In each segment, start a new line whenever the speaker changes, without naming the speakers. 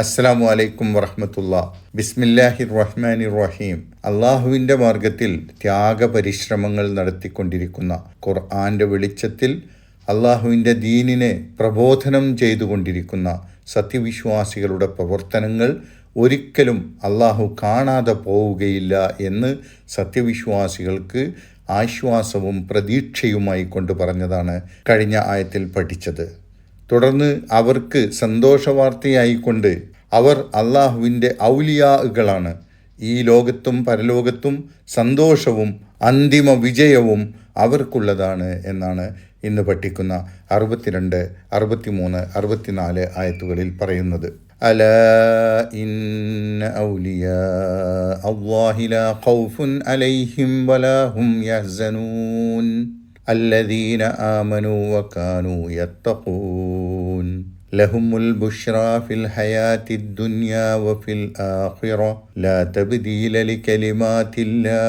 അസ്സലാമു വലൈക്കും വറഹമത്തുള്ള. ബിസ്മില്ലാഹി റഹ്മാനി റഹീം അള്ളാഹുവിന്റെ മാർഗത്തിൽ ത്യാഗപരിശ്രമങ്ങൾ നടത്തിക്കൊണ്ടിരിക്കുന്ന ഖുർആന്റെ വെളിച്ചത്തിൽ അള്ളാഹുവിന്റെ ദീനിനെ പ്രബോധനം ചെയ്തുകൊണ്ടിരിക്കുന്ന സത്യവിശ്വാസികളുടെ പ്രവർത്തനങ്ങൾ ഒരിക്കലും അള്ളാഹു കാണാതെ പോവുകയില്ല എന്ന് സത്യവിശ്വാസികൾക്ക് ആശ്വാസവും പ്രതീക്ഷയുമായി കൊണ്ട് പറഞ്ഞതാണ് കഴിഞ്ഞ ആയത്തിൽ പഠിച്ചത്. തുടർന്ന് അവർക്ക് സന്തോഷവാർത്തയായിക്കൊണ്ട് അവർ അള്ളാഹുവിന്റെ ഔലിയാകളാണ്. ഈ ലോകത്തും പരലോകത്തും സന്തോഷവും അന്തിമ വിജയവും അവർക്കുള്ളതാണ് എന്നാണ് ഇന്ന് പഠിക്കുന്ന അറുപത്തിരണ്ട് അറുപത്തിമൂന്ന് അറുപത്തിനാല് ആയത്തുകളിൽ പറയുന്നത്. അല ഇന്ന ഔലിയ അള്ളാഹില ഖൗഫുൻ അലൈഹിം വലാഹും യഹ്സനൂൻ. അല്ലദീന ആമനൂ വകാനു യത്തഖൂൻ. ലഹുമുൽ ബുഷ്റ ഫിൽ ഹയാത്തി ദുനിയ വഫിൽ ആഖിറ. ലാ തബ്ദീല ലികലിമാതില്ലാ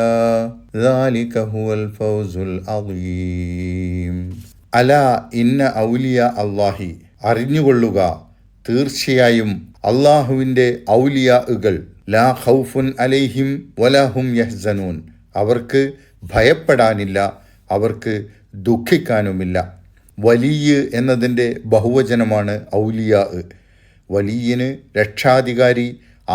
ദാലിക ഹുവൽ ഫൗസുൽ അളീം അല ഇന്ന ഔലിയ അല്ലാഹി. അറിഞ്ഞുകൊള്ളുക തീർച്ചയായും അള്ളാഹുവിന്റെ ഔലിയാകൾ ലാ ഖൗഫുൻ അലൈഹിം വലാഹും യഹ്സനൂൻ. അവർക്ക് ഭയപ്പെടാനില്ല അവർക്ക് ദുഃഖിക്കാനുമില്ല. വലിയ എന്നതിന്റെ ബഹുവചനമാണ് ഔലിയാ വലിയന് രക്ഷാധികാരി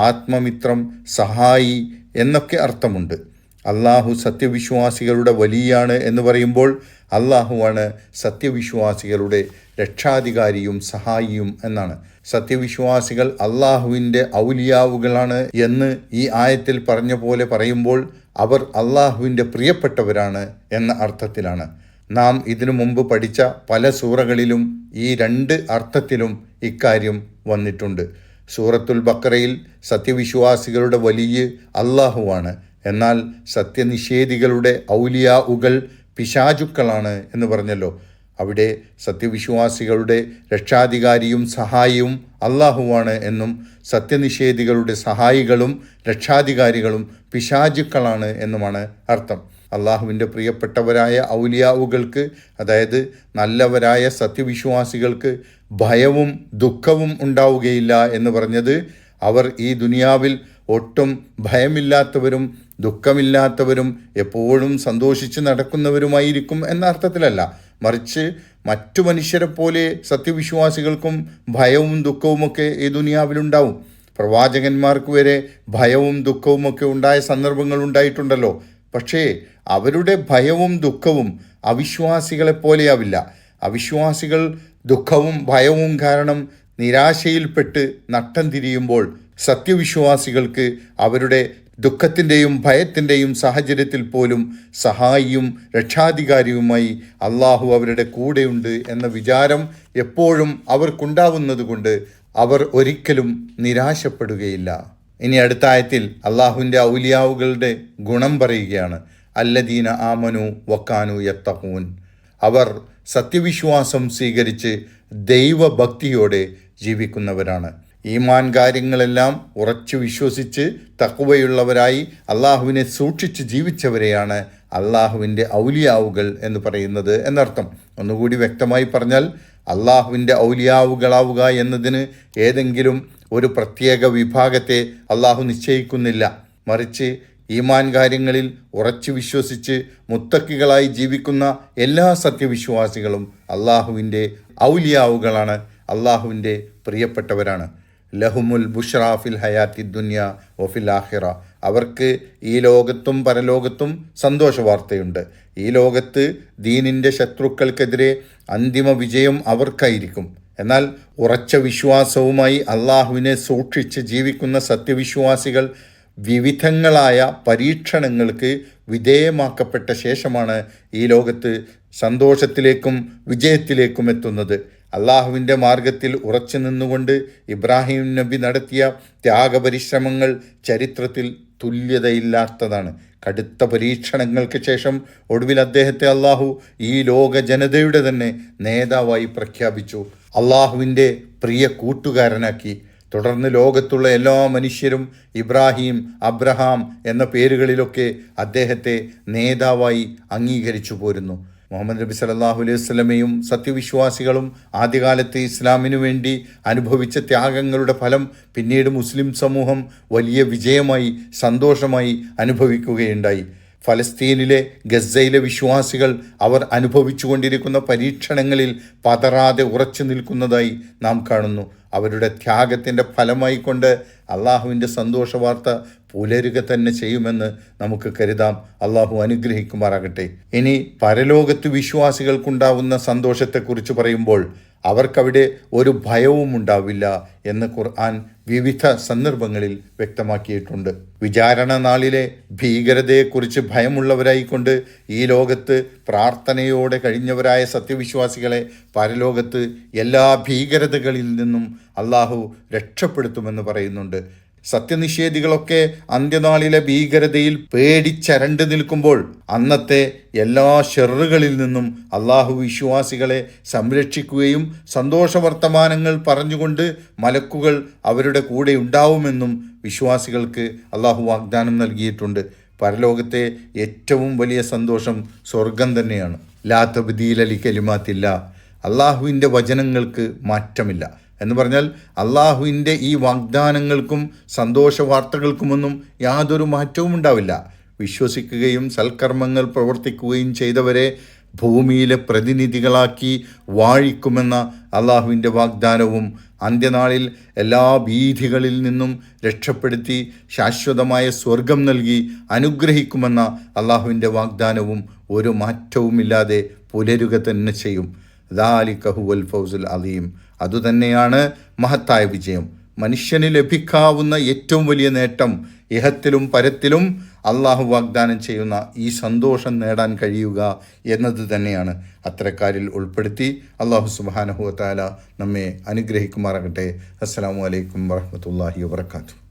ആത്മമിത്രം സഹായി എന്നൊക്കെ അർത്ഥമുണ്ട്. അള്ളാഹു സത്യവിശ്വാസികളുടെ വലിയാണ് എന്ന് പറയുമ്പോൾ അള്ളാഹുവാണ് സത്യവിശ്വാസികളുടെ രക്ഷാധികാരിയും സഹായിയും എന്നാണ്. സത്യവിശ്വാസികൾ അള്ളാഹുവിന്റെ ഔലിയാവുകളാണ് എന്ന് ഈ ആയത്തിൽ പറഞ്ഞ പോലെ പറയുമ്പോൾ അവർ അള്ളാഹുവിന്റെ പ്രിയപ്പെട്ടവരാണ് എന്ന അർത്ഥത്തിലാണ്. നാം ഇതിനു മുമ്പ് പഠിച്ച പല സൂറകളിലും ഈ രണ്ട് അർത്ഥത്തിലും ഇക്കാര്യം വന്നിട്ടുണ്ട്. സൂറത്തുൽ ബക്കറയിൽ സത്യവിശ്വാസികളുടെ വലിയ അള്ളാഹുവാണ് എന്നാൽ സത്യനിഷേധികളുടെ ഔലിയാവുകൾ പിശാചുക്കളാണ് എന്ന് പറഞ്ഞല്ലോ. അവിടെ സത്യവിശ്വാസികളുടെ രക്ഷാധികാരിയും സഹായിയും അള്ളാഹുവാണ് എന്നും സത്യനിഷേധികളുടെ സഹായികളും രക്ഷാധികാരികളും പിശാചുക്കളാണ് എന്നുമാണ് അർത്ഥം. അള്ളാഹുവിന്റെ പ്രിയപ്പെട്ടവരായ ഔലിയാവുകൾക്ക് അതായത് നല്ലവരായ സത്യവിശ്വാസികൾക്ക് ഭയവും ദുഃഖവും ഉണ്ടാവുകയില്ല എന്ന് പറഞ്ഞത് അവർ ഈ ദുനിയാവിൽ ഒട്ടും ഭയമില്ലാത്തവരും ദുഃഖമില്ലാത്തവരും എപ്പോഴും സന്തോഷിച്ച് നടക്കുന്നവരുമായിരിക്കും എന്ന അർത്ഥത്തിലല്ല മറിച്ച് മറ്റു മനുഷ്യരെ പോലെ സത്യവിശ്വാസികൾക്കും ഭയവും ദുഃഖവുമൊക്കെ ഈ ദുനിയാവിലുണ്ടാവും പ്രവാചകന്മാർക്ക് വരെ ഭയവും ദുഃഖവുമൊക്കെ ഉണ്ടായ സന്ദർഭങ്ങൾ ഉണ്ടായിട്ടുണ്ടല്ലോ. പക്ഷേ അവരുടെ ഭയവും ദുഃഖവും അവിശ്വാസികളെ പോലെയാവില്ല അവിശ്വാസികൾ ദുഃഖവും ഭയവും കാരണം നിരാശയിൽപ്പെട്ട് നട്ടം തിരിയുമ്പോൾ സത്യവിശ്വാസികൾക്ക് അവരുടെ ദുഃഖത്തിന്റെയും ഭയത്തിന്റെയും സാഹചര്യത്തിൽ പോലും സഹായിയും രക്ഷാധികാരിയുമായി അള്ളാഹു അവരുടെ കൂടെയുണ്ട് എന്ന വിചാരം എപ്പോഴും അവർക്കുണ്ടാവുന്നതുകൊണ്ട് അവർ ഒരിക്കലും നിരാശപ്പെടുകയില്ല. ഇനി അടുത്ത ആയത്തിൽ അള്ളാഹുവിന്റെ ഔലിയാവുകളുടെ ഗുണം പറയുകയാണ്. അല്ലദീന ആമനു വക്കാനു യത്തഹൂൻ അവർ സത്യവിശ്വാസം സ്വീകരിച്ച് ദൈവഭക്തിയോടെ ജീവിക്കുന്നവരാണ്. ഈമാൻ കാര്യങ്ങളെല്ലാം ഉറച്ചു വിശ്വസിച്ച് തക്കുവയുള്ളവരായി അള്ളാഹുവിനെ സൂക്ഷിച്ച് ജീവിച്ചവരെയാണ് അള്ളാഹുവിന്റെ ഔലിയാവുകൾ എന്ന് പറയുന്നത് എന്നർത്ഥം. ഒന്നുകൂടി വ്യക്തമായി പറഞ്ഞാൽ അള്ളാഹുവിന്റെ ഔലിയാവുകളാവുക എന്നതിന് ഏതെങ്കിലും ഒരു പ്രത്യേക വിഭാഗത്തെ അള്ളാഹു നിശ്ചയിക്കുന്നില്ല. മറിച്ച് ഈമാൻ കാര്യങ്ങളിൽ ഉറച്ചു വിശ്വസിച്ച് മുത്തക്കികളായി ജീവിക്കുന്ന എല്ലാ സത്യവിശ്വാസികളും അള്ളാഹുവിന്റെ ഔലിയാവുകളാണ്. അള്ളാഹുവിന്റെ പ്രിയപ്പെട്ടവരാണ്. ലഹുമുൽ ബുഷ്റാഫിൽ ഹയാത്തി ദുന്യ ഒഫിൽ ആഹിറ അവർക്ക് ഈ ലോകത്തും പരലോകത്തും സന്തോഷ വാർത്തയുണ്ട് ഈ ലോകത്ത് ദീനിന്റെ ശത്രുക്കൾക്കെതിരെ അന്തിമ വിജയം അവർക്കായിരിക്കും. എന്നാൽ ഉറച്ച വിശ്വാസവുമായി അള്ളാഹുവിനെ സൂക്ഷിച്ച് ജീവിക്കുന്ന സത്യവിശ്വാസികൾ വിവിധങ്ങളായ പരീക്ഷണങ്ങൾക്ക് വിധേയമാക്കപ്പെട്ട ശേഷമാണ് ഈ ലോകത്ത് സന്തോഷത്തിലേക്കും വിജയത്തിലേക്കും എത്തുന്നത്. അള്ളാഹുവിന്റെ മാർഗത്തിൽ ഉറച്ചു നിന്നുകൊണ്ട് ഇബ്രാഹിം നബി നടത്തിയ ത്യാഗപരിശ്രമങ്ങൾ ചരിത്രത്തിൽ തുല്യതയില്ലാത്തതാണ്. കടുത്ത പരീക്ഷണങ്ങൾക്ക് ശേഷം ഒടുവിൽ അദ്ദേഹത്തെ അള്ളാഹു ഈ ലോക ജനതയുടെ തന്നെ നേതാവായി പ്രഖ്യാപിച്ചു. അള്ളാഹുവിന്റെ പ്രിയ കൂട്ടുകാരനാക്കി. തുടർന്ന് ലോകത്തുള്ള എല്ലാ മനുഷ്യരും ഇബ്രാഹിം അബ്രഹാം എന്ന പേരുകളിലൊക്കെ അദ്ദേഹത്തെ നേതാവായി അംഗീകരിച്ചു പോരുന്നു. മുഹമ്മദ് നബി സല്ലല്ലാഹു അലൈഹി വസ്ലമയും സത്യവിശ്വാസികളും ആദ്യകാലത്ത് ഇസ്ലാമിനു വേണ്ടി അനുഭവിച്ച ത്യാഗങ്ങളുടെ ഫലം പിന്നീട് മുസ്ലിം സമൂഹം വലിയ വിജയമായി സന്തോഷമായി അനുഭവിക്കുകയുണ്ടായി. ഫലസ്തീനിലെ ഗസയിലെ വിശ്വാസികൾ അവർ അനുഭവിച്ചുകൊണ്ടിരിക്കുന്ന പരീക്ഷണങ്ങളിൽ പതറാതെ ഉറച്ചു നിൽക്കുന്നതായി നാം കാണുന്നു. അവരുടെ ത്യാഗത്തിന്റെ ഫലമായിക്കൊണ്ട് അള്ളാഹുവിന്റെ സന്തോഷ വാർത്ത പുലരുക തന്നെ ചെയ്യുമെന്ന് നമുക്ക് കരുതാം. അള്ളാഹു അനുഗ്രഹിക്കുമാറാകട്ടെ. ഇനി പരലോകത്ത് വിശ്വാസികൾക്കുണ്ടാവുന്ന സന്തോഷത്തെക്കുറിച്ച് പറയുമ്പോൾ അവർക്കവിടെ ഒരു ഭയവും ഉണ്ടാവില്ല എന്ന് ഖുർആൻ വിവിധ സന്ദർഭങ്ങളിൽ വ്യക്തമാക്കിയിട്ടുണ്ട്. വിചാരണ നാളിലെ ഭീകരതയെക്കുറിച്ച് ഭയമുള്ളവരായിക്കൊണ്ട് ഈ ലോകത്ത് പ്രാർത്ഥനയോടെ കഴിഞ്ഞവരായ സത്യവിശ്വാസികളെ പരലോകത്ത് എല്ലാ ഭീകരതകളിൽ നിന്നും അള്ളാഹു രക്ഷപ്പെടുത്തുമെന്ന് പറയുന്നുണ്ട്. സത്യനിഷേധികളൊക്കെ അന്ത്യനാളിലെ ഭീകരതയിൽ പേടിച്ചരണ്ട് നിൽക്കുമ്പോൾ അന്നത്തെ എല്ലാ ഷെറുകളിൽ നിന്നും അള്ളാഹു വിശ്വാസികളെ സംരക്ഷിക്കുകയും സന്തോഷവർത്തമാനങ്ങൾ പറഞ്ഞുകൊണ്ട് മലക്കുകൾ അവരുടെ കൂടെ ഉണ്ടാവുമെന്നും വിശ്വാസികൾക്ക് അള്ളാഹു വാഗ്ദാനം നൽകിയിട്ടുണ്ട്. പരലോകത്തെ ഏറ്റവും വലിയ സന്തോഷം സ്വർഗം തന്നെയാണ്. ലാ തബ്ദീലലി കലിമാത്തില്ല. അള്ളാഹുവിന്റെ വചനങ്ങൾക്ക് മാറ്റമില്ല. എന്ന് പറഞ്ഞാൽ അള്ളാഹുവിന്റെ ഈ വാഗ്ദാനങ്ങൾക്കും സന്തോഷ വാർത്തകൾക്കുമൊന്നും യാതൊരു മാറ്റവും ഉണ്ടാവില്ല. വിശ്വസിക്കുകയും സൽക്കർമ്മങ്ങൾ പ്രവർത്തിക്കുകയും ചെയ്തവരെ ഭൂമിയിലെ പ്രതിനിധികളാക്കി വാഴിക്കുമെന്ന അള്ളാഹുവിന്റെ വാഗ്ദാനവും അന്ത്യനാളിൽ എല്ലാ ഭീതികളിൽ നിന്നും രക്ഷപ്പെടുത്തി ശാശ്വതമായ സ്വർഗം നൽകി അനുഗ്രഹിക്കുമെന്ന അള്ളാഹുവിന്റെ വാഗ്ദാനവും ഒരു മാറ്റവുമില്ലാതെ പുലരുക തന്നെ ചെയ്യും. ദാലിക്കഹുവൽ ഫൗസുൽ അലീം. അതുതന്നെയാണ് മഹത്തായ വിജയം. മനുഷ്യന് ലഭിക്കാവുന്ന ഏറ്റവും വലിയ നേട്ടം ഇഹത്തിലും പരത്തിലും അള്ളാഹു വാഗ്ദാനം ചെയ്യുന്ന ഈ സന്തോഷം നേടാൻ കഴിയുക എന്നത് തന്നെയാണ്. അത്തരക്കാരിൽ ഉൾപ്പെടുത്തി അള്ളാഹു സുബാനഹുവത്താല നമ്മെ അനുഗ്രഹിക്കുമാറാകട്ടെ. അസ്സാം വലൈക്കും വാഹമത്തല്ലാഹി വാത്തു